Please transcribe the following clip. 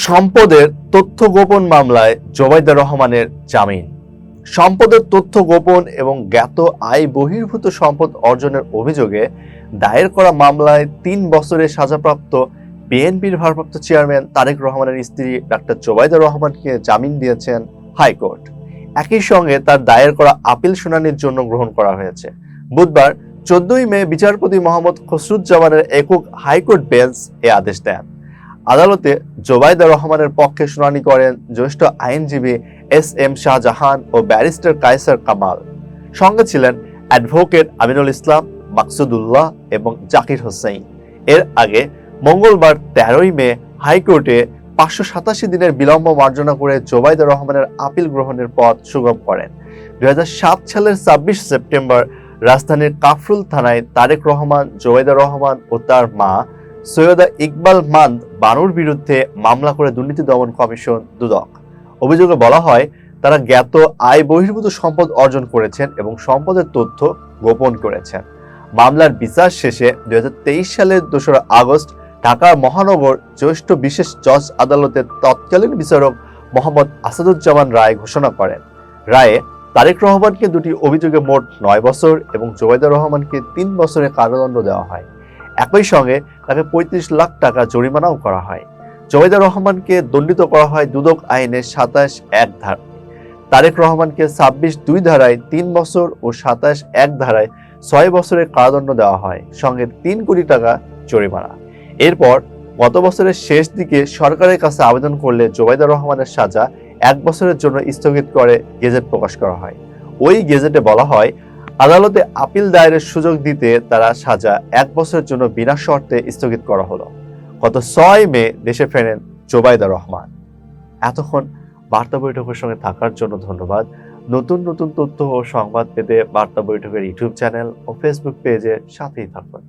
সম্পদের তথ্য গোপন মামলায় জোবাইদা রহমানের জামিন। সম্পদের তথ্য গোপন এবং জ্ঞাত আয় বহির্ভূত সম্পদ অর্জনের অভিযোগে দায়ের করা মামলায় তিন বছরের সাজাপ্রাপ্ত বিএনপির ভারপ্রাপ্ত চেয়ারম্যান তারেক রহমানের স্ত্রী ডাক্তার জোবাইদা রহমানকে জামিন দিয়েছেন হাইকোর্ট। একই সঙ্গে তার দায়ের করা আপিল শুনানির জন্য গ্রহণ করা হয়েছে। বুধবার চোদ্দই মে বিচারপতি মোহাম্মদ খসরুজ্জামানের একক হাইকোর্ট বেঞ্চ এ আদেশ দেন। আদালতে জোবাইদা রহমানের পক্ষে শুনানি করেন জ্যেষ্ঠ আইনজীবী এস এম শাহজাহান ও ব্যারিস্টার কায়সার কামাল। সঙ্গে ছিলেন অ্যাডভোকেট আমিনুল ইসলাম, মাকসুদুল্লাহ এবং জাকির হোসেন এর আগে মঙ্গলবার তেরোই মে হাইকোর্টে পাঁচশো সাতাশি দিনের বিলম্ব মার্জনা করে জোবাইদা রহমানের আপিল গ্রহণের পথ সুগম করেন। দুই হাজার সাত সালের ছাব্বিশ সেপ্টেম্বর রাজধানীর কাফরুল থানায় তারেক রহমান জোবাইদা রহমান ও তার মা সৈয়দা ইকবাল মান্দ বানুর বিরুদ্ধে মামলা করে দুর্নীতি দমন কমিশন দুদক। অভিযোগে বলা হয়, তারা জ্ঞাত আয় বহির্ভূত সম্পদ অর্জন করেছেন এবং সম্পদের তথ্য গোপন করেছেন। মামলার বিচার শেষে দুই সালের দোসরা আগস্ট ঢাকা মহানগর জ্যেষ্ঠ বিশেষ জজ আদালতের তৎকালীন বিচারক মোহাম্মদ আসাদুজ্জামান রায় ঘোষণা করেন। রায়ে তারেক রহমানকে দুটি অভিযোগে মোট নয় বছর এবং জোবাইদা রহমানকে তিন বছরের কারাদণ্ড দেওয়া হয়। একই সঙ্গে তাকে পঁয়ত্রিশ লাখ টাকা জরিমানাও করা হয়। জোবাইদা রহমানকে দণ্ডিত করা হয় দুদক আইনের সাতাশ এক ধারা তারেক রহমানকে ছাব্বিশ দুই ধারায় তিন বছর ও সাতাশ এক ধারায় ছয় বছরের কারাদণ্ড দেওয়া হয়, সঙ্গে তিন কোটি টাকা জরিমানা। এরপর গত বছরের শেষ দিকে সরকারের কাছে আবেদন করলে জোবাইদা রহমানের সাজা এক বছরের জন্য স্থগিত করে গেজেট প্রকাশ করা হয়। ওই গেজেটে বলা হয় আদালতে আপিল দায়েরের সুযোগ দিতে তারা সাজা এক বছরের জন্য বিনা শর্তে স্থগিত করা হলো। গত ছয় মে দেশে ফেরেন জোবাইদা রহমান। এতক্ষণ বার্তা বৈঠকের সঙ্গে থাকার জন্য ধন্যবাদ। নতুন নতুন তথ্য ও সংবাদ পেতে বার্তা বৈঠকের ইউটিউব চ্যানেল ও ফেসবুক পেজে সাথেই থাকুন।